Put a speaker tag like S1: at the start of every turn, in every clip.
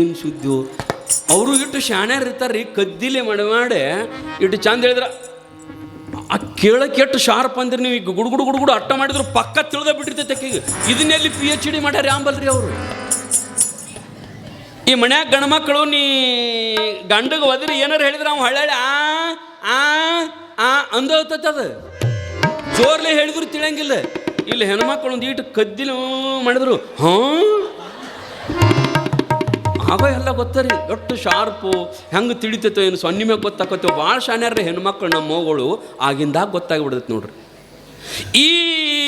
S1: ಏನು ಸುದ್ದಿ ಅವರು ಇಟ್ಟು ಶಾಣ್ಯಾರ ಇರ್ತಾರೆ ಕದ್ದಿಲೆ ಮಾಡಿ ಮಾಡಿ ಇಟ್ಟು ಚಂದ ಹೇಳಿದ್ರ, ಆ ಕೇಳಕ್ಕೆ ಎಷ್ಟು ಶಾರ್ಪ್ ಅಂದ್ರೆ ನೀವು, ಈಗ ಗುಡುಗುಡು ಗುಡುಗುಡು ಅಟ್ಟ ಮಾಡಿದ್ರು ಪಕ್ಕ ತಿಳಿದ ಬಿಟ್ಟಿರ್ತೈತೆ ಅಕ್ಕಿಗೆ ಇದನ್ನೆಲ್ಲಿ ಪಿ ಎಚ್ ಡಿ ಮಾಡ್ಯಾರ ಆಂಬಲ್ರಿ ಅವರು. ಈ ಮನ್ಯಾಗ ಮಕ್ಕಳು ನೀ ಗಂಡಗೆ ಒದ್ರಿ, ಏನಾರು ಹೇಳಿದ್ರೆ ಅವ್ನು ಹಳ್ಳಿ ಆ ಆ ಆ ಅದು. ಜೋರ್ಲೆ ಹೇಳಿದ್ರು ತಿಳಿಯಂಗಿಲ್ಲ. ಇಲ್ಲಿ ಹೆಣ್ಮಕ್ಳು ಒಂದು ಈಟು ಕದ್ದಿಲು ಮಾಡಿದ್ರು. ಹಾಂ ಆಗ ಎಲ್ಲ ಗೊತ್ತರಿ? ಎಷ್ಟು ಶಾರ್ಪು. ಹೆಂಗೆ ತಿಳಿತೈತೋ ಏನು ಸೊನ್ನೆ ಮ್ಯಾಗ ಗೊತ್ತಾಕತ್ತೋ. ಭಾಳ ಶಾನ್ಯಾರ್ರಿ ಹೆಣ್ಮಕ್ಳು ನಮ್ಮ ಮಗಳು. ಆಗಿಂದಾಗ ಗೊತ್ತಾಗ್ಬಿಡ್ತೈತೆ ನೋಡ್ರಿ. ಈ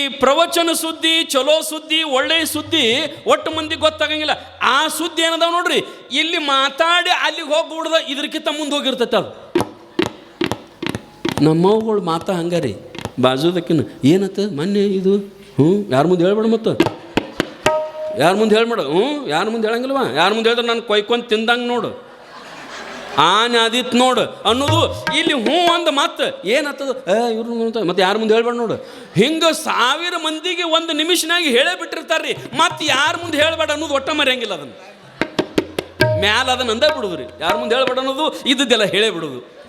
S1: ಪ್ರವಚನ ಸುದ್ದಿ, ಚಲೋ ಸುದ್ದಿ ಒಳ್ಳೆಯ ಸುದ್ದಿ ಒಟ್ಟು ಮಂದಿ ಗೊತ್ತಾಗಂಗಿಲ್ಲ. ಆ ಸುದ್ದಿ ಏನದಾವ ನೋಡ್ರಿ? ಇಲ್ಲಿ ಮಾತಾಡಿ ಅಲ್ಲಿಗೆ ಹೋಗ್ಬಿಡ್ದ ಇದ್ರಕ್ಕಿಂತ ಮುಂದೆ ಹೋಗಿರ್ತೈತೆ ಅದು. ನಮ್ಮವುಗಳು ಮಾತಾ ಹಂಗಾರಿ. ಬಾಜುದಕ್ಕಿನ ಏನತ್ತ ಮೊನ್ನೆ ಇದು ಹ್ಞೂ ಯಾರ ಮುಂದೆ ಹೇಳ್ಬೇಡ ಮತ್ತು? ಯಾರ ಮುಂದೆ ಹೇಳ್ಬಿಡು ಹ್ಞೂ ಯಾರ ಮುಂದೆ ಹೇಳಂಗಿಲ್ವಾ? ಯಾರ ಮುಂದೆ ಹೇಳಿದ್ರೆ ನಾನು ಕೊಯ್ಕೊಂಡು ತಿಂದಂಗೆ ನೋಡು. ಆನೆ ಆದಿತ್ತು ನೋಡು. ಅನ್ನೋದು ಇಲ್ಲಿ ಹ್ಞೂ ಅಂದ ಮತ್ತೆ ಏನತ್ತದು ಏ, ಇವ್ರು ಮತ್ತೆ ಯಾರ ಮುಂದೆ ಹೇಳ್ಬೇಡ ನೋಡು. ಹಿಂಗೆ ಸಾವಿರ ಮಂದಿಗೆ ಒಂದು ನಿಮಿಷನಾಗಿ ಹೇಳೇ ಬಿಟ್ಟಿರ್ತಾರೆ ರೀ. ಮತ್ತೆ ಯಾರ ಮುಂದೆ ಹೇಳ್ಬೇಡ ಅನ್ನೋದು ಒಟ್ಟ ಮರೆಯಂಗಿಲ್ಲ ಅದನ್ನು. ಮ್ಯಾಲ ಅದನ್ನು ಅಂದೇ ಬಿಡೋದು ರೀ. ಯಾರ ಮುಂದೆ ಹೇಳ್ಬೇಡ ಅನ್ನೋದು ಇದ್ದದ್ದೆಲ್ಲ ಹೇಳೇ ಬಿಡುದು.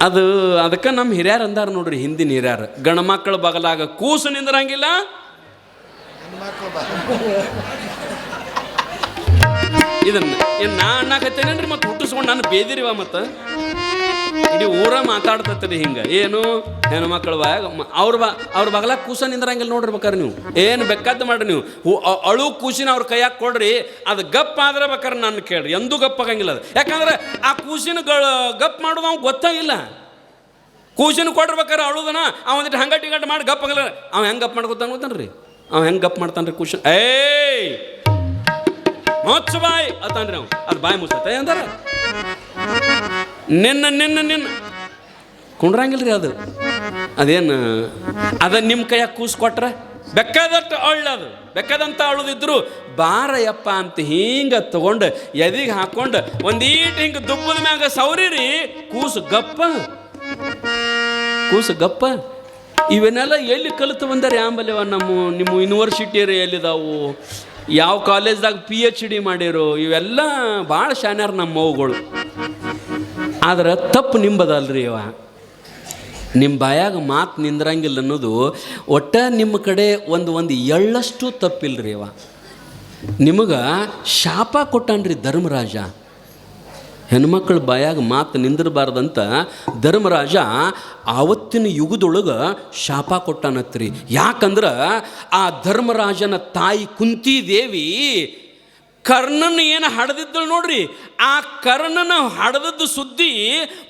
S1: ಅದು ಅದಕ್ಕೆ ನಮ್ಮ ಹಿರಿಯರು ಅಂದಾರ ನೋಡ್ರಿ, ಹಿಂದಿನ ಹಿರಿಯರು. ಗಣಮಕ್ಕಳ ಬಗಲಾಗ ಕೂಸು ನಿಂದ್ರಂಗಿಲ್ಲ ಇದನ್ನ ಏನ್ ನಾ ಅನ್ನಕತ್ತೇನೇನ್ರಿ ಮತ್ತೆ ಹುಟ್ಟಿಸ್ಕೊಂಡು ನಾನು ಬೇದಿರಿವ ಮತ್ತೆ? ಇಡೀ ಊರ ಮಾತಾಡ್ತತ್ರಿ ಹಿಂಗ. ಏನು? ಹೆಣ್ಮಕ್ಳ ಬಾಯಾಗ ಮ- ಅವ್ರ ಬಾ ಅವ್ರ ಬಗಲ ಕೂಸ ನಿಂದ್ರಂಗಿಲ್ಲ ನೋಡಿರ್ಬೇಕಾರೆ ನೀವು. ಏನು ಬೆಕ್ಕದ್ದು ಮಾಡ್ರಿ ನೀವು. ಅಳು ಕೂಸಿನ ಅವ್ರ ಕೈಯಾಗ ಕೊಡ್ರಿ, ಅದು ಗಪ್ ಆದ್ರೆ ಬೇಕಾರೆ ನನ್ನ ಕೇಳ್ರಿ. ಎಂದೂ ಗಪ್ ಆಗಂಗಿಲ್ಲ ಅದು. ಯಾಕಂದ್ರೆ ಆ ಕೂಸಿನ ಗಪ್ ಮಾಡೋದು ಅವ್ನು ಗೊತ್ತಾಗಿಲ್ಲ ಕೂಸಿನ ಕೊಟ್ಟಿರ್ಬೇಕಾರೆ ಅಳುದನ ಅವನಿಟ್ಟು ಹಂಗಟ್ಟಿ ಗಂಟ ಮಾಡಿ ಗಪ್ ಆಗಲ್ಲ. ಅವ ಹೆಂಗೆ ಗಪ್ ಮಾಡ್ಕೊತಾನ ಗೊತ್ತಾನ್ರಿ? ಅವ ಹೆಂಗೆ ಗಪ್ ಮಾಡ್ತಾನ್ರಿ ಕ್ವಶನ್ ಏಯ್! ಮೊಚ್ಚ ಬಾಯ್! ಅತಾನ್ರಿ ಅವ. ಅದು ಬಾಯಿ ಮುಚ್ಚತ್ತೆ, ಅಂದಾರ? ನಿನ್ನ ನಿನ್ನ ನಿನ್ನ. ಕುಂಡ್ರಂಗಿಲ್ರಿ ಅದು. ಅದೇನು, ಅದ ನಿಮ್ಮ ಕೈಯಾಗ ಕೂಸ್ ಕೊಟ್ರೆ? ಬೆಕ್ಕದಟ್ಟು ಅಳ್ಳದು. ಬೆಕ್ಕದಂತ ಅಳುದಿದ್ರು, ಬಾರಯ್ಯಪ್ಪ ಅಂತ ಹಿಂಗೆ ತಗೊಂಡು ಎದಿಗೆ ಹಾಕೊಂಡು ಒಂದೀಟ್ ಹಿಂಗೆ ದುಬ್ಬದ ಮ್ಯಾಗ ಸೌರಿರಿ, ಕೂಸು ಗಪ್ಪ. ಕೂಸು ಗಪ್ಪ. ಇವನ್ನೆಲ್ಲ ಎಲ್ಲಿ ಕಲಿತು ಬಂದರೆ ಆಂಬಲ್ಯವ? ನಮ್ಮ, ನಿಮ್ಮ ಯೂನಿವರ್ಸಿಟಿಯರು ಎಲ್ಲಿದಾವು? ಯಾವ ಕಾಲೇಜ್ದಾಗ ಪಿ ಎಚ್ ಡಿ ಮಾಡಿರು? ಇವೆಲ್ಲ ಭಾಳ ಶಾನ್ಯಾರ ನಮ್ಮ ಅವುಗಳು ಆದ್ರೆ ತಪ್ಪು ನಿಂಬದಲ್ರಿ ಇವ. ನಿಮ್ಮ ಬಾಯಾಗ ಮಾತು ನಿಂದ್ರಂಗಿಲ್ಲ ಅನ್ನೋದು ಒಟ್ಟ ನಿಮ್ಮ ಕಡೆ ಒಂದು ಒಂದು ಎಳ್ಳಷ್ಟು ತಪ್ಪಿಲ್ರಿ ಇವ. ನಿಮಗೆ ಶಾಪ ಕೊಟ್ಟನ್ರಿ ಧರ್ಮರಾಜ. ಹೆಣ್ಮಕ್ಳ ಬಾಯಾಗ ಮಾತು ನಿಂದಿರಬಾರ್ದಂತ ಧರ್ಮರಾಜ ಆವತ್ತಿನ ಯುಗದೊಳಗೆ ಶಾಪ ಕೊಟ್ಟಾನತ್ರಿ. ಯಾಕಂದ್ರೆ ಆ ಧರ್ಮರಾಜನ ತಾಯಿ ಕುಂತಿದೇವಿ ಕರ್ಣನ ಏನು ಹಡದಿದ್ದಳು ನೋಡ್ರಿ. ಆ ಕರ್ಣನ ಹಡದದ್ದು ಸುದ್ದಿ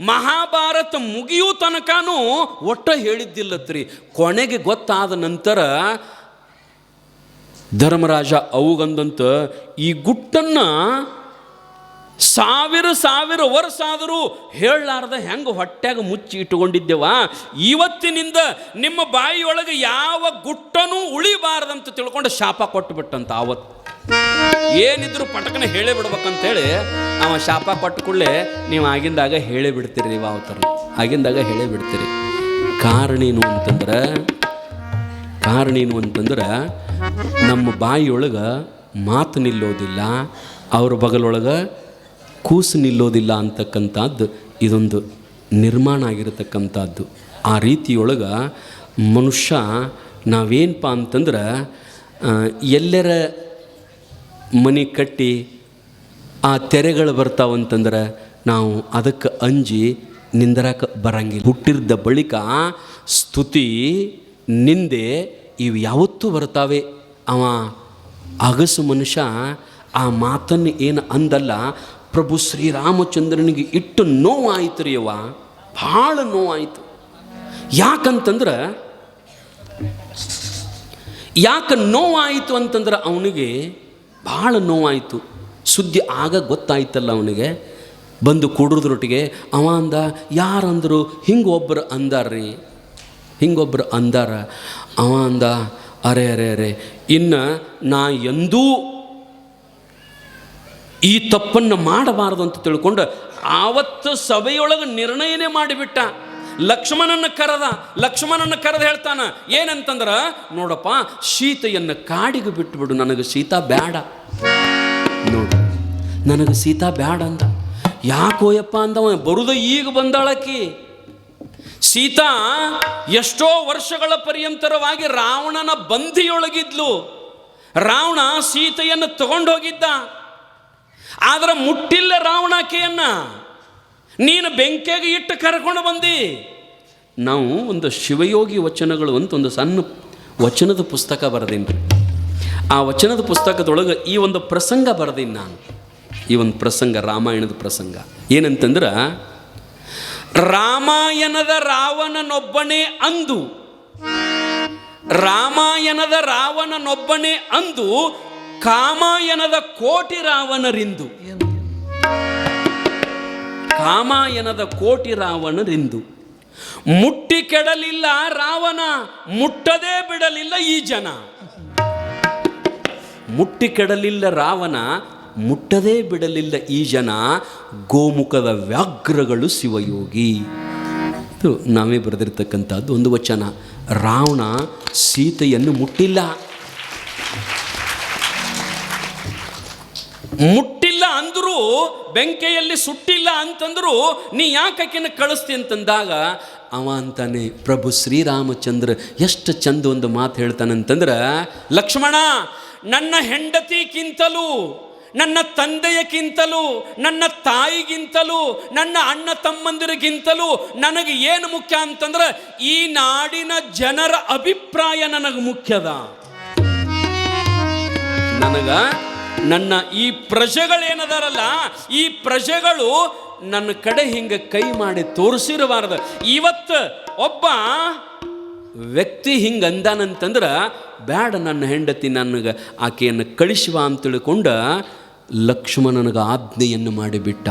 S1: ಮಹಾಭಾರತ ಮುಗಿಯೋ ತನಕನೂ ಒಟ್ಟ ಹೇಳಿದ್ದಿಲ್ಲತ್ರಿ. ಕೊನೆಗೆ ಗೊತ್ತಾದ ನಂತರ ಧರ್ಮರಾಜ ಅವುಗಂದಂತ ಈ ಗುಟ್ಟನ್ನು ಸಾವಿರ ಸಾವಿರ ವರ್ಷ ಆದರೂ ಹೇಳಲಾರ್ದ ಹೆಂಗೆ ಹೊಟ್ಟೆಗೆ ಮುಚ್ಚಿ ಇಟ್ಟುಕೊಂಡಿದ್ದೆವ? ಇವತ್ತಿನಿಂದ ನಿಮ್ಮ ಬಾಯಿಯೊಳಗೆ ಯಾವ ಗುಟ್ಟನೂ ಉಳಿಬಾರ್ದಂತ ತಿಳ್ಕೊಂಡು ಶಾಪ ಕೊಟ್ಟುಬಿಟ್ಟಂತ ಆವತ್ತು. ಏನಿದ್ರು ಪಟಕನ ಹೇಳೇ ಬಿಡ್ಬೇಕಂತೇಳಿ ಅವ ಶಾಪ ಕೊಟ್ಟ ಕೂಡಲೇ ನೀವು ಆಗಿಂದಾಗ ಹೇಳೇ ಬಿಡ್ತೀರಿ ನೀವು ಅವತರ ಆಗಿಂದಾಗ ಹೇಳೇ ಬಿಡ್ತೀರಿ. ಕಾರಣ ಏನು ಅಂತಂದ್ರೆ, ಕಾರಣ ಏನು ಅಂತಂದ್ರೆ ನಮ್ಮ ಬಾಯಿಯೊಳಗೆ ಮಾತು ನಿಲ್ಲೋದಿಲ್ಲ, ಅವ್ರ ಬಗಲೊಳಗೆ ಕೂಸು ನಿಲ್ಲೋದಿಲ್ಲ ಅಂತಕ್ಕಂಥದ್ದು ಇದೊಂದು ನಿರ್ಮಾಣ ಆಗಿರತಕ್ಕಂಥದ್ದು. ಆ ರೀತಿಯೊಳಗೆ ಮನುಷ್ಯ ನಾವೇನಪ್ಪ ಅಂತಂದ್ರೆ ಎಲ್ಲರ ಮನೆ ಕಟ್ಟಿ ಆ ತೆರೆಗಳು ಬರ್ತಾವಂತಂದ್ರೆ ನಾವು ಅದಕ್ಕೆ ಅಂಜಿ ನಿಂದರಕ್ಕೆ ಬರಂಗಿಲ್ಲ. ಹುಟ್ಟಿದ್ದ ಬಳಿಕ ಸ್ತುತಿ, ನಿಂದೆ ಇವು ಯಾವತ್ತೂ ಬರ್ತಾವೆ. ಅವ ಅಗಸು ಮನುಷ್ಯ ಆ ಮಾತನ್ನು ಏನು ಅಂದಲ್ಲ ಪ್ರಭು ಶ್ರೀರಾಮಚಂದ್ರನಿಗೆ ಇಟ್ಟು ನೋವಾಯಿತು ರೀ ಅವ ಭಾಳ ನೋವಾಯಿತು. ಯಾಕಂತಂದ್ರೆ, ಯಾಕೆ ನೋವಾಯಿತು ಅಂತಂದ್ರೆ ಅವನಿಗೆ ಭಾಳ ನೋವಾಯಿತು. ಸುದ್ದಿ ಆಗ ಗೊತ್ತಾಯ್ತಲ್ಲ ಅವನಿಗೆ. ಬಂದು ಕೂಡ್ರದ್ರೊಟ್ಟಿಗೆ ಅವ ಅಂದ ಯಾರಂದರು ಹಿಂಗೆ ಒಬ್ಬರು ಅಂದಾರ್ರಿ ಹಿಂಗೊಬ್ಬರು ಅಂದಾರ. ಅವ ಅಂದ, ಅರೆ ಅರೆ ಅರೆ, ಇನ್ನು ನಾ ಎಂದೂ ಈ ತಪ್ಪನ್ನು ಮಾಡಬಾರದು ಅಂತ ತಿಳ್ಕೊಂಡು ಆವತ್ತು ಸಭೆಯೊಳಗೆ ನಿರ್ಣಯನೇ ಮಾಡಿಬಿಟ್ಟ. ಲಕ್ಷ್ಮಣನ ಕರೆದ, ಲಕ್ಷ್ಮಣನ ಕರೆದು ಹೇಳ್ತಾನ, ಏನಂತಂದ್ರ, ನೋಡಪ್ಪ, ಸೀತೆಯನ್ನು ಕಾಡಿಗೆ ಬಿಟ್ಟುಬಿಡು ನನಗೆ ಸೀತಾ ಬೇಡ ನೋಡು, ನನಗೆ ಸೀತಾ ಬ್ಯಾಡ ಅಂದ. ಯಾಕೋಯಪ್ಪ ಅಂದವ, ಬರುದ ಈಗ ಬಂದಾಳಕಿ. ಸೀತಾ ಎಷ್ಟೋ ವರ್ಷಗಳ ಪರ್ಯಂತರವಾಗಿ ರಾವಣನ ಬಂಧಿಯೊಳಗಿದ್ಲು. ರಾವಣ ಸೀತೆಯನ್ನು ತಗೊಂಡೋಗಿದ್ದ. ಆದ್ರೆ ಮುಟ್ಟಿಲ್ಲ ರಾವಣಾಕೆಯನ್ನು ನೀನು ಬೆಂಕಿಗೆ ಇಟ್ಟು ಕರ್ಕೊಂಡು ಬಂದಿ. ನಾವು ಒಂದು ಶಿವಯೋಗಿ ವಚನಗಳು ಅಂತ ಒಂದು ಸಣ್ಣ ವಚನದ ಪುಸ್ತಕ ಬರೆದೀನಿ. ಆ ವಚನದ ಪುಸ್ತಕದೊಳಗೆ ಈ ಒಂದು ಪ್ರಸಂಗ ಬರೆದೀನಿ ನಾನು. ಈ ಒಂದು ಪ್ರಸಂಗ, ರಾಮಾಯಣದ ಪ್ರಸಂಗ. ಏನಂತಂದ್ರೆ, ರಾಮಾಯಣದ ರಾವಣನೊಬ್ಬನೇ ಅಂದು. ರಾಮಾಯಣದ ರಾವಣನೊಬ್ಬನೇ ಅಂದು ಕಾಮಾಯನದ ಕೋಟಿ ರಾವಣರಿಂದು. ಕಾಮಾಯನದ ಕೋಟಿ ರಾವಣರಿಂದು. ಮುಟ್ಟಿ ಕೆಡಲಿಲ್ಲ ರಾವಣ, ಮುಟ್ಟದೇ ಬಿಡಲಿಲ್ಲ ಈ ಜನ. ಮುಟ್ಟಿ ಕೆಡಲಿಲ್ಲ ರಾವಣ, ಮುಟ್ಟದೇ ಬಿಡಲಿಲ್ಲ ಈ ಜನ. ಗೋಮುಖದ ವ್ಯಾಘ್ರಗಳು ಶಿವಯೋಗಿ. ನಾವೇ ಬರೆದಿರ್ತಕ್ಕಂಥದ್ದು ಒಂದು ವಚನ. ರಾವಣ ಸೀತೆಯನ್ನು ಮುಟ್ಟಿಲ್ಲ. ಮುಟ್ಟಿಲ್ಲ ಅಂದರೂ, ಬೆಂಕೆಯಲ್ಲಿ ಸುಟ್ಟಿಲ್ಲ ಅಂತಂದರೂ, ನೀ ಯಾಕಿನ ಕಳಿಸ್ತಿ ಅಂತಂದಾಗ, ಅವ ಅಂತಾನೆ, ಪ್ರಭು ಶ್ರೀರಾಮಚಂದ್ರ, ಎಷ್ಟು ಚಂದ ಒಂದು ಮಾತು ಹೇಳ್ತಾನಂತಂದ್ರೆ, ಲಕ್ಷ್ಮಣ, ನನ್ನ ಹೆಂಡತಿಗಿಂತಲೂ, ನನ್ನ ತಂದೆಯಕ್ಕಿಂತಲೂ ನನ್ನ ತಾಯಿಗಿಂತಲೂ, ನನ್ನ ಅಣ್ಣ ತಮ್ಮಂದಿರಿಗಿಂತಲೂ ನನಗೆ ಏನು ಮುಖ್ಯ ಅಂತಂದ್ರೆ, ಈ ನಾಡಿನ ಜನರ ಅಭಿಪ್ರಾಯ ನನಗೆ ಮುಖ್ಯದ. ನನಗ ನನ್ನ ಈ ಪ್ರಜೆಗಳೇನದಾರಲ್ಲ, ಈ ಪ್ರಜೆಗಳು ನನ್ನ ಕಡೆ ಹಿಂಗೆ ಕೈ ಮಾಡಿ ತೋರಿಸಿರಬಾರ್ದು. ಇವತ್ತು ಒಬ್ಬ ವ್ಯಕ್ತಿ ಹಿಂಗೆ ಅಂದಾನಂತಂದ್ರೆ, ಬ್ಯಾಡ ನನ್ನ ಹೆಂಡತಿ ನನಗೆ, ಆಕೆಯನ್ನು ಕಳಿಸುವ ಅಂತ ತಿಳ್ಕೊಂಡ ಲಕ್ಷ್ಮಣನಿಗೆ ಆಜ್ಞೆಯನ್ನು ಮಾಡಿಬಿಟ್ಟ.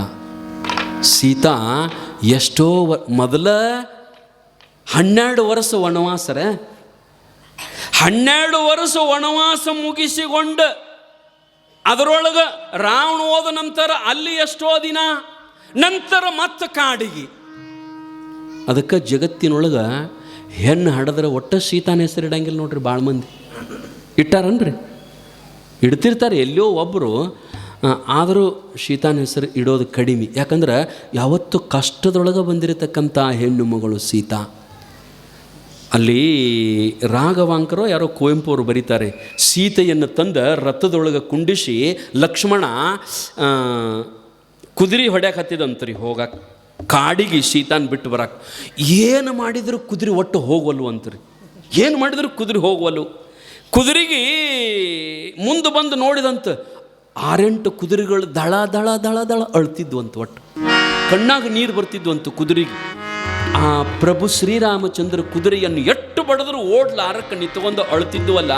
S1: ಸೀತಾ, ಎಷ್ಟೋ ವ, ಮೊದಲ ಹನ್ನೆರಡು ವರ್ಷ ವನವಾಸರ, ಹನ್ನೆರಡು ವರ್ಷ ವನವಾಸ ಮುಗಿಸಿಕೊಂಡು ಅದರೊಳಗೆ ರಾವಣ ಹೋದ ನಂತರ ಅಲ್ಲಿ ಎಷ್ಟೋ ದಿನ, ನಂತರ ಮತ್ತೆ ಕಾಡಿಗೆ. ಅದಕ್ಕೆ ಜಗತ್ತಿನೊಳಗೆ ಹೆಣ್ಣು ಹಡದ್ರೆ ಒಟ್ಟ ಸೀತಾನ ಹೆಸರು ಇಡಂಗಿಲ್ಲ ನೋಡ್ರಿ ಭಾಳ ಮಂದಿ. ಇಟ್ಟಾರನ್ರಿ? ಇಡ್ತಿರ್ತಾರೆ ಎಲ್ಲೋ ಒಬ್ಬರು ಆದರೂ ಸೀತಾನ ಹೆಸರು ಇಡೋದು ಕಡಿಮೆ. ಯಾಕಂದ್ರೆ ಯಾವತ್ತು ಕಷ್ಟದೊಳಗೆ ಬಂದಿರತಕ್ಕಂಥ ಹೆಣ್ಣು ಮಗಳು ಸೀತಾ. ಅಲ್ಲಿ ರಾಘವಾಂಕರು ಯಾರೋ ಕುವೆಂಪು ಅವರು ಬರೀತಾರೆ, ಸೀತೆಯನ್ನು ತಂದ ರಥದೊಳಗೆ ಕುಂಡಿಸಿ ಲಕ್ಷ್ಮಣ ಕುದುರೆ ಹೊಡ್ಯಾಕ ಹತ್ತಿದಂತ್ರಿ ಹೋಗಕ್ಕೆ ಕಾಡಿಗೆ ಸೀತಾನ್ ಬಿಟ್ಟು ಬರಕ್ಕೆ ಏನು ಮಾಡಿದರೂ ಕುದುರೆ ಒಟ್ಟು ಹೋಗವಲ್ಲು ಅಂತ್ರಿ. ಏನು ಮಾಡಿದರೂ ಕುದುರೆ ಹೋಗವಲ್ಲು. ಕುದುರೆಗೆ ಮುಂದೆ ಬಂದು ನೋಡಿದಂತ ಆರೆಂಟು ಕುದುರೆಗಳು ದಳ ದಳ ದಳ ದಳ ಅಳ್ತಿದ್ವು ಅಂತ ಒಟ್ಟು. ಕಣ್ಣಾಗ ನೀರು ಬರ್ತಿದ್ವು ಅಂತ ಕುದುರೆಗೆ. ಆ ಪ್ರಭು ಶ್ರೀರಾಮಚಂದ್ರ ಕುದುರೆಯನ್ನು ಎಟ್ಟು ಬಡದ್ರು ಓಡ್ಲಾರಕ್ಕೆ ನಿಂತ್ಕೊಂಡು ಅಳ್ತಿದ್ದುವಲ್ಲ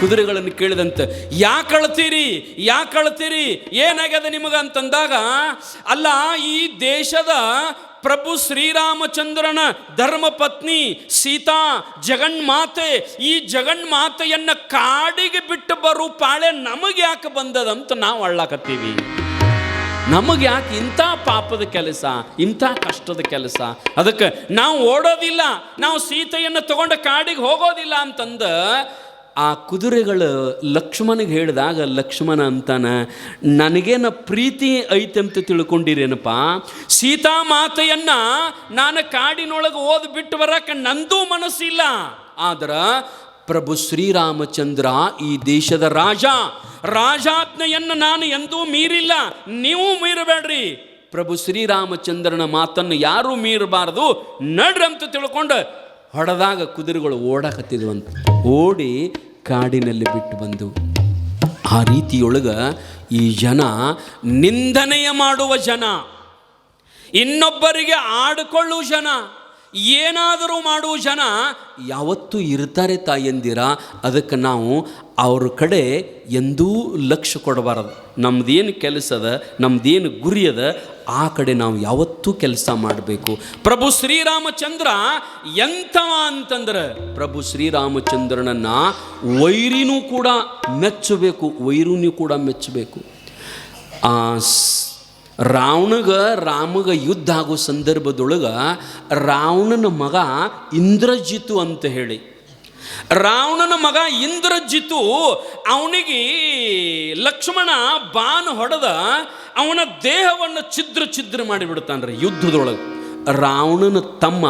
S1: ಕುದುರೆಗಳನ್ನು ಕೇಳಿದಂತೆ ಯಾಕೆ ಅಳ್ತೀರಿ ಯಾಕೆ ಅಳ್ತೀರಿ ಏನಾಗ್ಯದ ನಿಮಗ? ಅಂತಂದಾಗ, ಅಲ್ಲ, ಈ ದೇಶದ ಪ್ರಭು ಶ್ರೀರಾಮಚಂದ್ರನ ಧರ್ಮ ಪತ್ನಿ ಸೀತಾ ಜಗನ್ಮಾತೆ, ಈ ಜಗನ್ಮಾತೆಯನ್ನು ಕಾಡಿಗೆ ಬಿಟ್ಟು ಬರೋ ಪಾಳೆ ನಮಗೆ ಯಾಕೆ ಬಂದದಂತ ನಾವು ಅಳ್ಳಾಕತ್ತೀವಿ? ನಮಗೆ ಯಾಕೆ ಇಂಥ ಪಾಪದ ಕೆಲಸ, ಇಂಥ ಕಷ್ಟದ ಕೆಲಸ? ಅದಕ್ಕೆ ನಾವು ಓಡೋದಿಲ್ಲ, ನಾವು ಸೀತೆಯನ್ನು ತಗೊಂಡು ಕಾಡಿಗೆ ಹೋಗೋದಿಲ್ಲ ಅಂತಂದ ಆ ಕುದುರೆಗಳು ಲಕ್ಷ್ಮಣಿಗೆ ಹೇಳಿದಾಗ, ಲಕ್ಷ್ಮಣ ಅಂತಾನ, ನನಗೇನ ಪ್ರೀತಿ ಐತಂತ ತಿಳ್ಕೊಂಡಿರೇನಪ್ಪ? ಸೀತಾ ಮಾತೆಯನ್ನು ನಾನು ಕಾಡಿನೊಳಗೆ ಓದ್ಬಿಟ್ಟು ಬರಕ್ಕೆ ನಂದೂ ಮನಸ್ಸಿಲ್ಲ. ಆದ್ರೆ ಪ್ರಭು ಶ್ರೀರಾಮಚಂದ್ರ, ಈ ದೇಶದ ರಾಜ. ರಾಜಾಜ್ಞೆಯನ್ನು ನಾನು ಎಂದೂ ಮೀರಿಲ್ಲ, ನೀವು ಮೀರಬೇಡ್ರಿ. ಪ್ರಭು ಶ್ರೀರಾಮಚಂದ್ರನ ಮಾತನ್ನು ಯಾರೂ ಮೀರಬಾರದು ನಡ್ರಂತ ತಿಳ್ಕೊಂಡು ಹೊಡೆದಾಗ ಕುದುರೆಗಳು ಓಡಕತ್ತಿದ್ವಂತ. ಓಡಿ ಕಾಡಿನಲ್ಲಿ ಬಿಟ್ಟು ಬಂದು. ಆ ರೀತಿಯೊಳಗೆ ಈ ಜನ ನಿಂದನೆಯ ಮಾಡುವ ಜನ. ಇನ್ನೊಬ್ಬರಿಗೆ ಆಡಿಕೊಳ್ಳುವ ಜನ. ಏನಾದರೂ ಮಾಡುವ ಜನ, ಯಾವತ್ತೂ ಇರ್ತಾರೆ ತಾಯಂದಿರ ಅದಕ್ಕೆ ನಾವು ಅವ್ರ ಕಡೆ ಎಂದೂ ಲಕ್ಷ್ಯ ಕೊಡಬಾರದು. ನಮ್ದೇನು ಕೆಲಸದ ನಮ್ದೇನು ಗುರಿ ಅದ, ಆ ಕಡೆ ನಾವು ಯಾವತ್ತೂ ಕೆಲಸ ಮಾಡಬೇಕು. ಪ್ರಭು ಶ್ರೀರಾಮಚಂದ್ರ ಎಂಥವ ಅಂತಂದ್ರೆ, ಪ್ರಭು ಶ್ರೀರಾಮಚಂದ್ರನನ್ನ ವೈರಿನೂ ಕೂಡ ಮೆಚ್ಚಬೇಕು ವೈರಿನೂ ಕೂಡ ಮೆಚ್ಚಬೇಕು. ಆ ರಾವಣಗ ರಾಮಗ ಯುದ್ಧ ಆಗೋ ಸಂದರ್ಭದೊಳಗೆ ರಾವಣನ ಮಗ ಇಂದ್ರಜಿತು ಅಂತ ಹೇಳಿ. ರಾವಣನ ಮಗ ಇಂದ್ರಜಿತು ಅವನಿಗೆ ಲಕ್ಷ್ಮಣ ಬಾಣ ಹೊಡೆದ ಅವನ ದೇಹವನ್ನು ಛಿದ್ರ ಛಿದ್ರ ಮಾಡಿಬಿಡ್ತಾನ್ರಿ ಯುದ್ಧದೊಳಗೆ. ರಾವಣನ ತಮ್ಮ,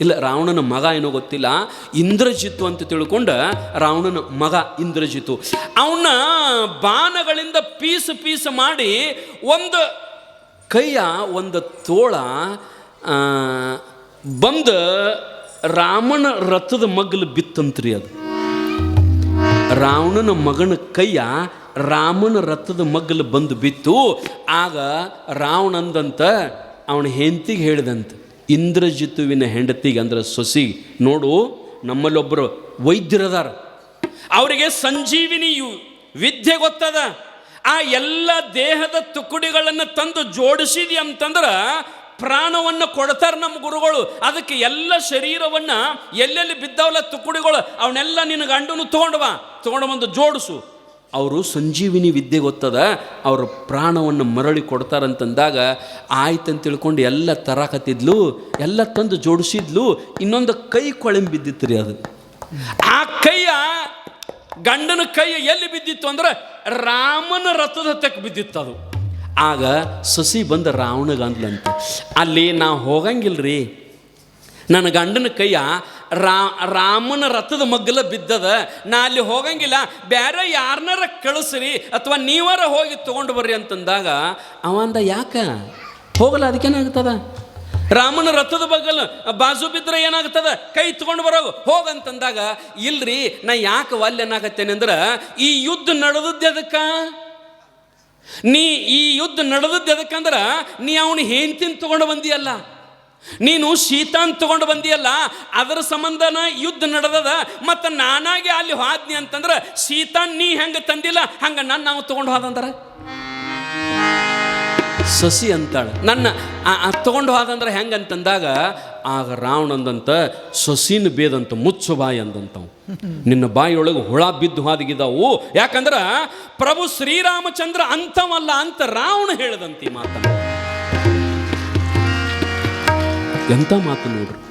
S1: ಇಲ್ಲ ರಾವಣನ ಮಗ ಏನೋ ಗೊತ್ತಿಲ್ಲ ಇಂದ್ರಜಿತು ಅಂತ ತಿಳ್ಕೊಂಡ ರಾವಣನ ಮಗ ಇಂದ್ರಜಿತು ಅವನ ಬಾಣಗಳಿಂದ ಪೀಸ್ ಪೀಸ್ ಮಾಡಿ ಒಂದು ಕೈಯ ಒಂದು ತೋಳ ಬಂದು ರಾಮನ ರಥದ ಮಗ್ಲು ಬಿತ್ತಂತ್ರಿ ಅದು. ರಾವಣನ ಮಗನ ಕೈಯ ರಾಮನ ರಥದ ಮಗ್ಲು ಬಂದು ಬಿತ್ತು. ಆಗ ರಾವಣಂದಂತ ಅವನ ಹೆಂಡತಿಗೆ ಹೇಳಿದಂತೆ, ಇಂದ್ರಜಿತುವಿನ ಹೆಂಡತಿಗೆ ಅಂದ್ರೆ ಸೊಸಿ, ನೋಡು ನಮ್ಮಲ್ಲೊಬ್ಬರು ವೈದ್ಯರದಾರ. ಅವರಿಗೆ ಸಂಜೀವಿನಿ ಯು- ವಿದ್ಯೆ ಗೊತ್ತದ? ಆ ಎಲ್ಲ ದೇಹದ ತುಕುಡಿಗಳನ್ನು ತಂದು ಜೋಡಿಸಿದಿ ಅಂತಂದ್ರೆ ಪ್ರಾಣವನ್ನು ಕೊಡ್ತಾರೆ ನಮ್ಮ ಗುರುಗಳು. ಅದಕ್ಕೆ ಎಲ್ಲ ಶರೀರವನ್ನು ಎಲ್ಲೆಲ್ಲಿ ಬಿದ್ದವಲ್ಲ ತುಕುಡಿಗಳು ಅವನ್ನೆಲ್ಲ ನಿನ್ನ ಗಂಡನು ತೊಗೊಂಡವ ತೊಗೊಂಡು ಬಂದು ಜೋಡಿಸು. ಅವರು ಸಂಜೀವಿನಿ ವಿದ್ಯೆ ಗೊತ್ತದ? ಅವರು ಪ್ರಾಣವನ್ನು ಮರಳಿ ಕೊಡ್ತಾರಂತಂದಾಗ ಆಯ್ತಂತ ತಿಳ್ಕೊಂಡು ಎಲ್ಲ ತರಾಕತ್ತಿದ್ಲು, ಎಲ್ಲ ತಂದು ಜೋಡಿಸಿದ್ಲು, ಇನ್ನೊಂದು ಕೈ ಕೊಳಂಬಿದ್ದಿತ್ತು ರೀ ಅದು. ಆ ಕೈಯ ಗಂಡನ ಕೈ ಎಲ್ಲಿ ಬಿದ್ದಿತ್ತು ಅಂದ್ರೆ ರಾಮನ ರಥದ ಹತ್ತಕ್ಕೆ ಬಿದ್ದಿತ್ತು ಅದು. ಆಗ ಸಸಿ ಬಂದ ರಾವಣಗ ಅಂದ್ಲಂತ ಅಲ್ಲಿ ನಾವು ಹೋಗಂಗಿಲ್ರಿ. ನನ್ನ ಗಂಡನ ಕೈಯ ರಾ, ರಾಮನ ರಥದ ಮಗ್ಗಲ ಬಿದ್ದದ. ನಾ ಅಲ್ಲಿ ಹೋಗಂಗಿಲ್ಲ. ಬೇರೆ ಯಾರನ್ನಾರ ಕಳಿಸ್ರಿ ಅಥವಾ ನೀವಾರ ಹೋಗಿ ತೊಗೊಂಡು ಬರ್ರಿ ಅಂತಂದಾಗ, ಅವಂದ ಯಾಕ? ಹೋಗಲ್ಲ ಅದಕ್ಕೇನಾಗ್ತದ ರಾಮನ ರಥದ ಬಗಲ್ ಬಾಜು ಬಿದ್ದರೆ ಏನಾಗ್ತದ? ಕೈ ತಗೊಂಡು ಬರೋ ಹೋಗಂತಂದಾಗ, ಇಲ್ರಿ, ನಾ ಯಾಕೆ ವಾಲ್ಯನಾಗತ್ತೇನೆ ಅಂದ್ರೆ, ಈ ಯುದ್ಧ ನಡೆದದ್ದು ಅದಕ್ಕ ನೀ ಈ ಯುದ್ಧ ನಡೆದದ್ದು ಎದಕ್ಕಂದ್ರ ನೀ ಅವನು ಹೆಂಡ್ತಿನ ತಗೊಂಡು ಬಂದಿಯಲ್ಲ. ನೀನು ಶೀತಾನ್ ತಗೊಂಡು ಬಂದಿಯಲ್ಲ. ಅದರ ಸಂಬಂಧನ ಯುದ್ಧ ನಡೆದದ. ಮತ್ತು ನಾನಾಗಿ ಅಲ್ಲಿ ಹೋದ್ನಿ ಅಂತಂದ್ರೆ, ಶೀತಾನ್ ನೀ ಹೆಂಗೆ ತಂದಿಲ್ಲ, ಹಂಗೆ ನನ್ನ ನಾವು ತೊಗೊಂಡು ಹೋದಂದ್ರ ಸಸಿ ಅಂತಾಳೆ. ನನ್ನ ತೊಗೊಂಡು ಹೋಗಂದ್ರೆ ಹೆಂಗೆ ಅಂತಂದಾಗ ಆಗ ರಾವಣಂದಂತ ಸಸಿನ ಬೇದಂತ ಮುಚ್ಚು ಬಾಯಿ ಅಂದಂತವು. ನಿನ್ನ ಬಾಯಿಯೊಳಗೆ ಹುಳ ಬಿದ್ದು ಹಾದಿಗಿದಾವು. ಯಾಕಂದ್ರೆ, ಪ್ರಭು ಶ್ರೀರಾಮಚಂದ್ರ ಅಂತವಲ್ಲ ಅಂತ ರಾವಣ ಹೇಳದಂತಿ ಮಾತನ್ನು. ಎಂಥ ಮಾತು ನೋಡ್ರಿ?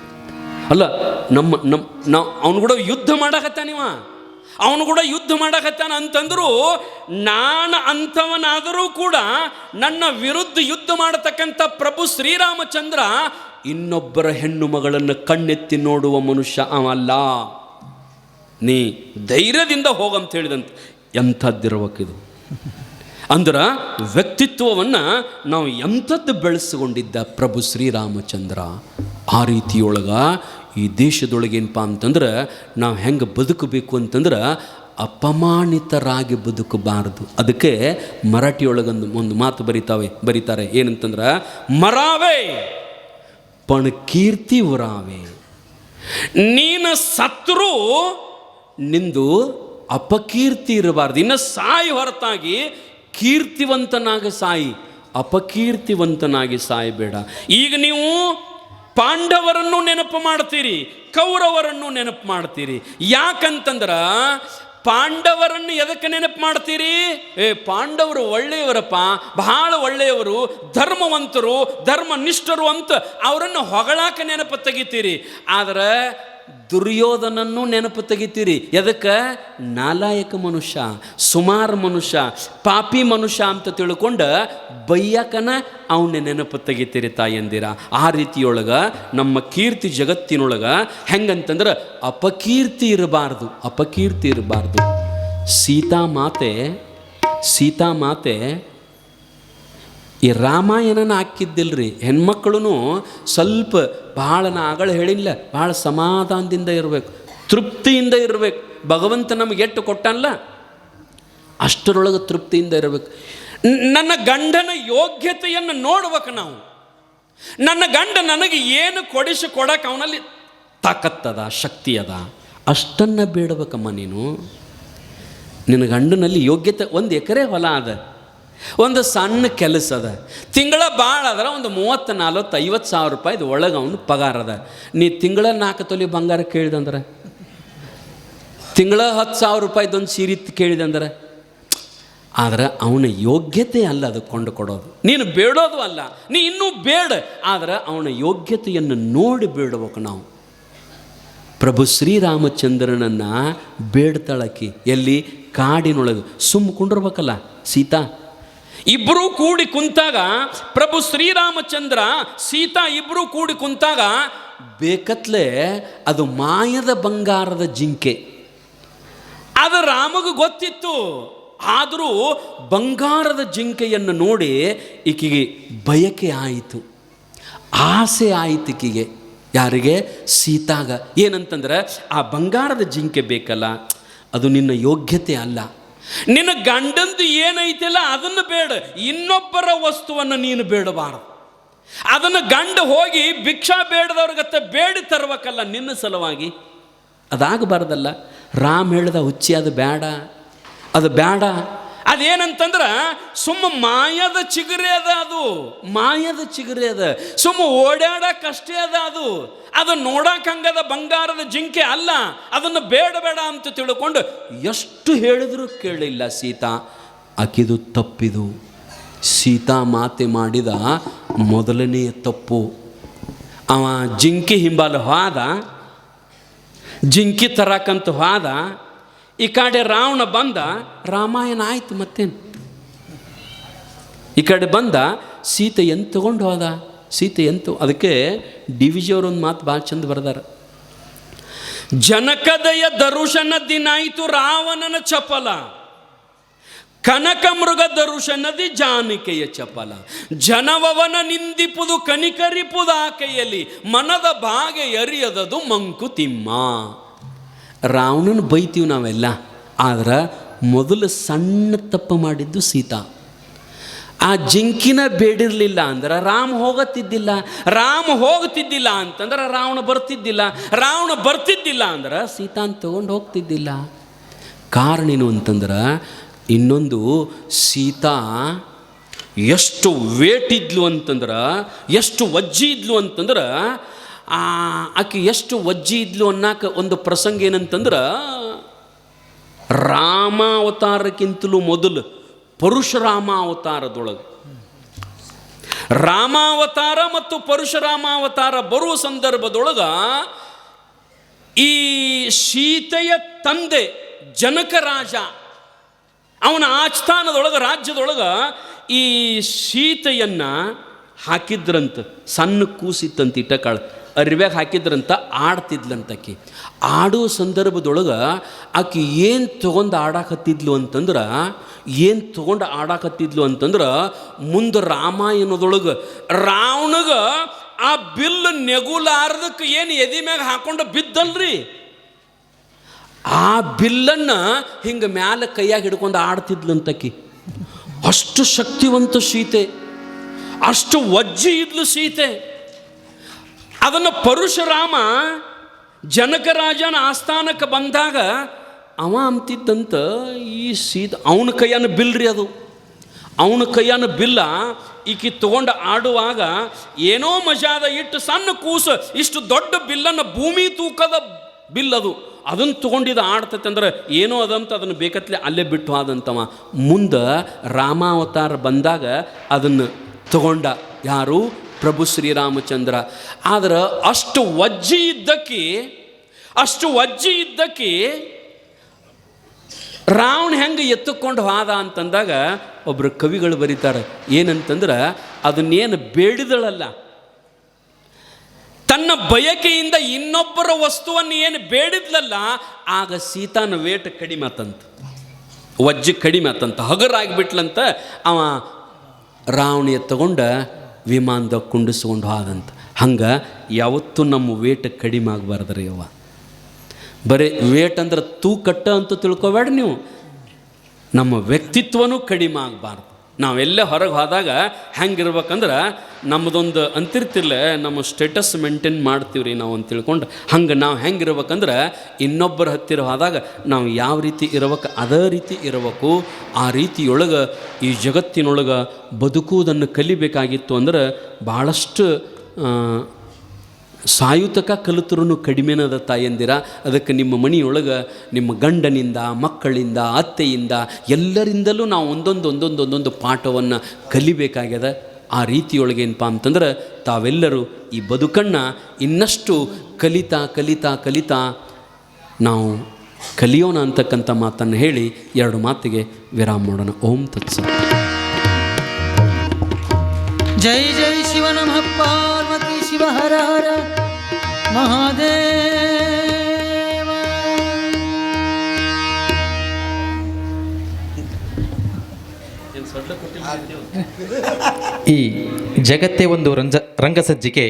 S1: ಅಲ್ಲ, ನಮ್ಮ ನಮ್ಮ ನಾವು ಅವನು ಕೂಡ ಯುದ್ಧ ಮಾಡಕತ್ತಾನಿವ ಅವನು ಕೂಡ ಯುದ್ಧ ಮಾಡಕತ್ತಾನ ಅಂತಂದ್ರು ನಾನು ಅಂಥವನಾದರೂ ಕೂಡ ನನ್ನ ವಿರುದ್ಧ ಯುದ್ಧ ಮಾಡತಕ್ಕಂಥ ಪ್ರಭು ಶ್ರೀರಾಮಚಂದ್ರ ಇನ್ನೊಬ್ಬರ ಹೆಣ್ಣು ಮಗಳನ್ನು ಕಣ್ಣೆತ್ತಿ ನೋಡುವ ಮನುಷ್ಯ ಅವಲ್ಲ ನೀ ಧೈರ್ಯದಿಂದ ಹೋಗಂತ ಹೇಳಿದಂತೆ. ಎಂಥದ್ದಿರಬೇಕಿದು? ಅಂದ್ರೆ ವ್ಯಕ್ತಿತ್ವವನ್ನು ನಾವು ಎಂಥದ್ದು ಬೆಳೆಸಿಕೊಂಡಿದ್ದ ಪ್ರಭು ಶ್ರೀರಾಮಚಂದ್ರ, ಆ ರೀತಿಯೊಳಗ ಈ ದೇಶದೊಳಗೇನಪ್ಪ ಅಂತಂದ್ರೆ ನಾವು ಹೆಂಗೆ ಬದುಕಬೇಕು ಅಂತಂದ್ರೆ ಅಪಮಾನಿತರಾಗಿ ಬದುಕಬಾರದು. ಅದಕ್ಕೆ ಮರಾಠಿಯೊಳಗೊಂದು ಒಂದು ಮಾತು ಬರೀತಾವೆ, ಬರೀತಾರೆ. ಏನಂತಂದ್ರೆ, ಮರಾವೆ, ಪಣ ಕೀರ್ತಿ ಉರಾವೆ ನೀನು ಸತ್ರು ನಿಂದು ಅಪಕೀರ್ತಿ ಇರಬಾರ್ದು. ಇನ್ನು ಸಾಯಿ ಹೊರತಾಗಿ ಕೀರ್ತಿವಂತನಾಗಿ ಸಾಯಿ, ಅಪಕೀರ್ತಿವಂತನಾಗಿ ಸಾಯಬೇಡ. ಈಗ ನೀವು ಪಾಂಡವರನ್ನು ನೆನಪು ಮಾಡ್ತೀರಿ, ಕೌರವರನ್ನು ನೆನಪು ಮಾಡ್ತೀರಿ. ಯಾಕಂತಂದ್ರ ಪಾಂಡವರನ್ನು ಎದಕ್ಕೆ ನೆನಪು ಮಾಡ್ತೀರಿ? ಏ, ಪಾಂಡವರು ಒಳ್ಳೆಯವರಪ್ಪ, ಬಹಳ ಒಳ್ಳೆಯವರು, ಧರ್ಮವಂತರು, ಧರ್ಮನಿಷ್ಠರು ಅಂತ ಅವರನ್ನು ಹೊಗಳಾಕ ನೆನಪು ತೆಗಿತೀರಿ. ಆದ್ರೆ ದುರ್ಯೋಧನನ್ನು ನೆನಪು ತೆಗಿತೀರಿ. ಎದಕ್ಕೆ? ನಾಲಾಯಕ ಮನುಷ್ಯ, ಸುಮಾರು ಮನುಷ್ಯ, ಪಾಪಿ ಮನುಷ್ಯ ಅಂತ ತಿಳ್ಕೊಂಡು ಬೈಯಕನ ಅವನ ನೆನಪು ತೆಗಿತೀರಿ ತಾಯಂದಿರ ಆ ರೀತಿಯೊಳಗೆ ನಮ್ಮ ಕೀರ್ತಿ ಜಗತ್ತಿನೊಳಗೆ ಹೆಂಗಂತಂದ್ರೆ ಅಪಕೀರ್ತಿ ಇರಬಾರ್ದು ಅಪಕೀರ್ತಿ ಇರಬಾರ್ದು. ಸೀತಾ ಮಾತೆ ಈ ರಾಮಾಯಣನ ಹಾಕಿದ್ದಿಲ್ರಿ. ಹೆಣ್ಮಕ್ಳು ಸ್ವಲ್ಪ ಭಾಳ ನಾ ಆಗಳ ಹೇಳಿಲ್ಲ, ಭಾಳ ಸಮಾಧಾನದಿಂದ ಇರಬೇಕು, ತೃಪ್ತಿಯಿಂದ ಇರಬೇಕು. ಭಗವಂತ ನಮಗೆ ಎಟ್ಟು ಕೊಟ್ಟಲ್ಲ ಅಷ್ಟರೊಳಗೆ ತೃಪ್ತಿಯಿಂದ ಇರಬೇಕು. ನನ್ನ ಗಂಡನ ಯೋಗ್ಯತೆಯನ್ನು ನೋಡ್ಬೇಕು ನಾವು. ನನ್ನ ಗಂಡ ನನಗೆ ಏನು ಕೊಡಿಸಿ ಕೊಡಕ್ಕೆ ಅವನಲ್ಲಿ ತಾಕತ್ತದ ಶಕ್ತಿ ಅದ ಅಷ್ಟನ್ನು ಬೇಡಬೇಕಮ್ಮ ನೀನು. ನಿನ್ನ ಗಂಡನಲ್ಲಿ ಯೋಗ್ಯತೆ, ಒಂದು ಎಕರೆ ಹೊಲ ಅದ. ಒಂದು ಸಣ್ಣ ಕೆಲಸ ಅದ. ತಿಂಗಳ ಭಾಳ ಅದರ ಒಂದು ಮೂವತ್ತು, ನಲ್ವತ್ತು, ಐವತ್ತು ಸಾವಿರ ರೂಪಾಯಿದು ಒಳಗೆ ಅವನು ಪಗಾರ ಅದ. ನೀ ತಿಂಗಳ ನಾಲ್ಕು ತೊಲಿ ಬಂಗಾರ ಕೇಳಿದಂದ್ರೆ? ತಿಂಗಳ ಹತ್ತು ಸಾವಿರ ರೂಪಾಯಿದೊಂದು ಸೀರೆ ಕೇಳಿದಂದ್ರೆ? ಆದ್ರೆ ಅವನ ಯೋಗ್ಯತೆ ಅಲ್ಲ ಅದು ಕೊಂಡು ಕೊಡೋದು. ನೀನು ಬೇಡೋದು ಅಲ್ಲ, ನೀ ಇನ್ನೂ ಬೇಡ. ಆದ್ರೆ ಅವನ ಯೋಗ್ಯತೆಯನ್ನು ನೋಡಿ ಬೇಡಬೇಕು ನಾವು. ಪ್ರಭು ಶ್ರೀರಾಮಚಂದ್ರನನ್ನು ಬೇಡ್ತಾಳಕಿ, ಎಲ್ಲಿ ಕಾಡಿನೊಳಗೆ ಸುಮ್ಮ ಕುಂಡಿರ್ಬೇಕಲ್ಲ, ಸೀತಾ? ಇಬ್ಬರೂ ಕೂಡಿ ಕುಂತಾಗ ಪ್ರಭು ಶ್ರೀರಾಮಚಂದ್ರ ಸೀತಾ ಇಬ್ಬರೂ ಕೂಡಿ ಕುಂತಾಗ ಬೇಕತ್ಲೆ ಅದು ಮಾಯದ ಬಂಗಾರದ ಜಿಂಕೆ. ಅದು ರಾಮಗೂ ಗೊತ್ತಿತ್ತು. ಆದರೂ ಬಂಗಾರದ ಜಿಂಕೆಯನ್ನು ನೋಡಿ ಈಕೆಗೆ ಬಯಕೆ ಆಯಿತು. ಆಸೆ ಆಯಿತು ಈಕೆಗೆ. ಯಾರಿಗೆ? ಸೀತಾಗ. ಏನಂತಂದ್ರೆ, ಆ ಬಂಗಾರದ ಜಿಂಕೆ ಬೇಕಲ್ಲ, ಅದು ನಿನ್ನ ಯೋಗ್ಯತೆ ಅಲ್ಲ. ನಿನ್ನ ಗಂಡಂದು ಏನೈತಿಲ್ಲ ಅದನ್ನು ಬೇಡ. ಇನ್ನೊಬ್ಬರ ವಸ್ತುವನ್ನು ನೀನು ಬೇಡಬಾರದು. ಅದನ್ನು ಗಂಡ ಹೋಗಿ ಭಿಕ್ಷಾ ಬೇಡದವ್ರಿಗತ್ತೆ ಬೇಡಿ ತರಬೇಕಲ್ಲ ನಿನ್ನ ಸಲುವಾಗಿ. ಅದಾಗಬಾರ್ದಲ್ಲ. ರಾಮ್ ಹೇಳಿದ, ಹುಚ್ಚಿ, ಅದು ಬೇಡ. ಅದು ಬೇಡ. ಅದೇನಂತಂದ್ರ, ಸುಮ್ಮ ಮಾಯದ ಚಿಗುರೆ ಅದ ಅದು, ಮಾಯದ ಚಿಗುರೆ ಅದ. ಸುಮ್ಮ ಓಡಾಡಕ್ಕಷ್ಟೇ ಅದ ಅದು. ಅದು ನೋಡಕ್ ಹಂಗದ ಬಂಗಾರದ ಜಿಂಕೆ ಅಲ್ಲ, ಅದನ್ನು ಬೇಡ ಬೇಡ ಅಂತ ತಿಳ್ಕೊಂಡು ಎಷ್ಟು ಹೇಳಿದರೂ ಕೇಳಿಲ್ಲ ಸೀತಾ. ಅಕಿದು ತಪ್ಪಿದು. ಸೀತಾ ಮಾತೆ ಮಾಡಿದ ಮೊದಲನೆಯ ತಪ್ಪು. ಅವ ಜಿಂಕೆ ಹಿಂಬಾಲ ಹೋದ, ಜಿಂಕಿ ತರಕಂತ ಹೋದ ಈ ಕಡೆ ರಾವಣ ಬಂದ, ರಾಮಾಯಣ ಆಯ್ತು ಮತ್ತೇನು? ಈ ಕಡೆ ಬಂದ, ಸೀತೆ ಎಂತ ತಗೊಂಡು ಹೋದ? ಸೀತೆ ಎಂತ ಅದಕ್ಕೆ ಡಿ ವಿ ಒಂದು ಮಾತು ಭಾಳ ಚಂದ ಬರ್ದಾರ. ಜನಕದಯ ದರುಶನ ದಿನಾಯಿತು ರಾವಣನ ಚಪಲ. ಕನಕ ಮೃಗ ದರುಶನದಿ ಜಾನಿಕೆಯ ಚಪಲ. ಜನವವನ ನಿಂದಿಪುದು ಕನಿಕರಿಪುದು ಆಕೆಯಲ್ಲಿ, ಮನದ ಬಾಗೆ ಎರಿಯದದು ಮಂಕುತಿಮ್ಮ. ರಾವಣನ ಬೈತೀವಿ ನಾವೆಲ್ಲ, ಆದ್ರೆ ಮೊದಲು ಸಣ್ಣ ತಪ್ಪು ಮಾಡಿದ್ದು ಸೀತಾ. ಆ ಜಿಂಕಿನ ಬೇಡಿರಲಿಲ್ಲ ಅಂದ್ರೆ ರಾಮ ಹೋಗತ್ತಿದ್ದಿಲ್ಲ, ರಾಮ ಹೋಗ್ತಿದ್ದಿಲ್ಲ ಅಂತಂದ್ರೆ ರಾವಣ ಬರ್ತಿದ್ದಿಲ್ಲ ರಾವಣ ಬರ್ತಿದ್ದಿಲ್ಲ ಅಂದ್ರೆ ಸೀತಾನ್ ತಗೊಂಡು ಹೋಗ್ತಿದ್ದಿಲ್ಲ. ಕಾರಣ ಏನು ಅಂತಂದ್ರೆ ಇನ್ನೊಂದು ಸೀತಾ ಎಷ್ಟು ವೇಟ್ ಇದ್ಲು ಅಂತಂದ್ರೆ, ಎಷ್ಟು ವಜ್ಜಿ ಇದ್ಲು ಅಂತಂದ್ರೆ ಆಕೆ ಎಷ್ಟು ವಜ್ಜಿ ಇದ್ಲು ಅನ್ನಕ್ಕೆ ಒಂದು ಪ್ರಸಂಗ ಏನಂತಂದ್ರೆ ರಾಮ ಅವತಾರಕ್ಕಿಂತಲೂ ಮೊದಲು ಪರಶುರಾಮ ಅವತಾರದೊಳಗೆ ರಾಮಾವತಾರ ಮತ್ತು ಪರಶುರಾಮಾವತಾರ ಬರುವ ಸಂದರ್ಭದೊಳಗ ಈ ಸೀತೆಯ ತಂದೆ ಜನಕ ರಾಜ, ಅವನ ಆಸ್ಥಾನದೊಳಗೆ, ರಾಜ್ಯದೊಳಗೆ ಈ ಸೀತೆಯನ್ನು ಹಾಕಿದ್ರಂತ, ಸಣ್ಣ ಕೂಸಿತ್ತಂತ ಇಟ್ಟಕಾಳ. ಅರಿವ್ಯಾಗ ಹಾಕಿದ್ರಂತ ಆಡ್ತಿದ್ಲಂತಕಿ. ಆಡೋ ಸಂದರ್ಭದೊಳಗೆ ಆಕಿ ಏನು ತೊಗೊಂಡು ಆಡಾಕತ್ತಿದ್ಲು ಅಂತಂದ್ರೆ, ಏನು ತೊಗೊಂಡು ಆಡಾಕತ್ತಿದ್ಲು ಅಂತಂದ್ರೆ, ಮುಂದೆ ರಾಮಾಯಣದೊಳಗೆ ರಾವಣಗ ಆ ಬಿಲ್ ನೆಗುಲಾರ್ದಕ್ಕೆ ಏನು ಎದಿ ಮ್ಯಾಗ ಹಾಕೊಂಡು ಬಿದ್ದಲ್ರಿ. ಆ ಬಿಲ್ಲನ್ನು ಹಿಂಗೆ ಮ್ಯಾಲೆ ಕೈಯಾಗಿ ಹಿಡ್ಕೊಂಡು ಆಡ್ತಿದ್ಲಂತಕಿ. ಅಷ್ಟು ಶಕ್ತಿವಂತ ಸೀತೆ, ಅಷ್ಟು ವಜ್ಜಿ ಇದ್ಲು ಸೀತೆ. ಅದನ್ನು ಪರಶುರಾಮ ಜನಕರಾಜನ ಆಸ್ಥಾನಕ್ಕೆ ಬಂದಾಗ ಅವ ಅಂತಿದ್ದಂತ ಈ ಸೀದ ಅವನ ಕೈಯನ್ನ ಬಿಲ್ರಿ ಅದು. ಅವನ ಕೈಯನ್ನ ಬಿಲ್ಲ, ಈಕಿ ತಗೊಂಡು ಆಡುವಾಗ ಏನೋ ಮಜಾದ ಇಟ್ಟು ಸಣ್ಣ ಕೂಸು, ಇಷ್ಟು ದೊಡ್ಡ ಬಿಲ್ಲನ್ನು ಭೂಮಿ ತೂಕದ ಬಿಲ್ ಅದು. ಅದನ್ನು ತೊಗೊಂಡಿದ್ದು ಆಡ್ತೈತೆ ಅಂದ್ರೆ ಏನೋ ಅದಂತ ಅದನ್ನು ಬೇಕತ್ಲೆ ಅಲ್ಲೇ ಬಿಟ್ಟು ಆದಂತವ ಮುಂದೆ ರಾಮಾವತಾರ ಬಂದಾಗ ಅದನ್ನು ತಗೊಂಡ ಯಾರು? ಪ್ರಭು ಶ್ರೀರಾಮಚಂದ್ರ. ಆದ್ರೆ ಅಷ್ಟು ವಜ್ಜಿ ಇದ್ದಕ್ಕೆ, ಅಷ್ಟು ವಜ್ಜಿ ಇದ್ದಕ್ಕೆ ರಾವಣ ಹೆಂಗೆ ಎತ್ತುಕೊಂಡು ಹೋದ ಅಂತಂದಾಗ ಒಬ್ಬರು ಕವಿಗಳು ಬರೀತಾರೆ, ಏನಂತಂದ್ರೆ ಅದನ್ನೇನು ಬೇಡಿದಳಲ್ಲ. ತನ್ನ ಬಯಕೆಯಿಂದ ಇನ್ನೊಬ್ಬರ ವಸ್ತುವನ್ನು ಏನು ಬೇಡಿದ್ಲಲ್ಲ, ಆಗ ಸೀತಾನ ವೇಟ್ ಕಡಿಮೆ ಆತಂತ. ವಜ್ಜಿ ಕಡಿಮೆ ಆತಂತ. ಹಗರಾಗಿಬಿಟ್ಲಂತ ಅವ ರಾವಣಿಯ ಎತ್ತಗೊಂಡ ವಿಮಾನದಾಗ ಕುಂಡಿಸ್ಕೊಂಡು ಹೋದಂತ ಹಂಗೆ ಯಾವತ್ತೂ ನಮ್ಮ ವೇಟ್ ಕಡಿಮೆ ಆಗಬಾರ್ದ್ರಿ ಅವ ಬರೀ ವೇಟ್ ಅಂದ್ರೆ ತೂಕಟ್ಟ ಅಂತ ತಿಳ್ಕೊಬೇಡ ನೀವು. ನಮ್ಮ ವ್ಯಕ್ತಿತ್ವನೂ ಕಡಿಮೆ ಆಗಬಾರ್ದು. ನಾವೆಲ್ಲ ಹೊರಗೆ ಹೋದಾಗ ಹೆಂಗಿರ್ಬೇಕಂದ್ರೆ ನಮ್ಮದೊಂದು ಅಂತಿರ್ತಿಲ್ಲ ನಮ್ಮ ಸ್ಟೇಟಸ್ ಮೇಂಟೈನ್ ಮಾಡ್ತೀವಿ ರೀ ನಾವು ಅಂತ ತಿಳ್ಕೊಂಡು ಹಂಗೆ ನಾವು ಹೆಂಗಿರ್ಬೇಕಂದ್ರೆ ಇನ್ನೊಬ್ಬರ ಹತ್ತಿರ ಹೋದಾಗ ನಾವು ಯಾವ ರೀತಿ ಇರಬೇಕು ಅದೇ ರೀತಿ ಇರಬೇಕು, ಆ ರೀತಿಯೊಳಗೆ ಈ ಜಗತ್ತಿನೊಳಗೆ ಬದುಕುವುದನ್ನು ಕಲಿಬೇಕಾಗಿತ್ತು ಅಂದ್ರೆ ಭಾಳಷ್ಟು ಸಾಯುತಕ ಕಲಿತರೂ ಕಡಿಮೆನದ ತಾಯಂದಿರ, ಅದಕ್ಕೆ ನಿಮ್ಮ ಮನೆಯೊಳಗೆ ನಿಮ್ಮ ಗಂಡನಿಂದ, ಮಕ್ಕಳಿಂದ, ಅತ್ತೆಯಿಂದ, ಎಲ್ಲರಿಂದಲೂ ನಾವು ಒಂದೊಂದು ಒಂದೊಂದು ಒಂದೊಂದು ಪಾಠವನ್ನು ಕಲಿಬೇಕಾಗ್ಯದ. ಆ ರೀತಿಯೊಳಗೆ ಏನಪ್ಪ ಅಂತಂದ್ರೆ, ತಾವೆಲ್ಲರೂ ಈ ಬದುಕಣ್ಣ ಇನ್ನಷ್ಟು ಕಲಿತಾ ಕಲಿತಾ ಕಲಿತಾ ನಾವು ಕಲಿಯೋಣ ಅಂತಕ್ಕಂಥ ಮಾತನ್ನು ಹೇಳಿ ಎರಡು ಮಾತಿಗೆ ವಿರಾಮ ಮಾಡೋಣ. ಓಂ ತತ್ಸ.
S2: ಜೈ ಜೈ ಶಿವ ನಮಃ, ಪಾರ್ವತಿ ಶಿವ ಹರ ಹರ. ಮಹಾದೇವ.
S3: ಈ ಜಗತ್ತೇ ಒಂದು ರಂಜ ರಂಗಸಜ್ಜಿಕೆ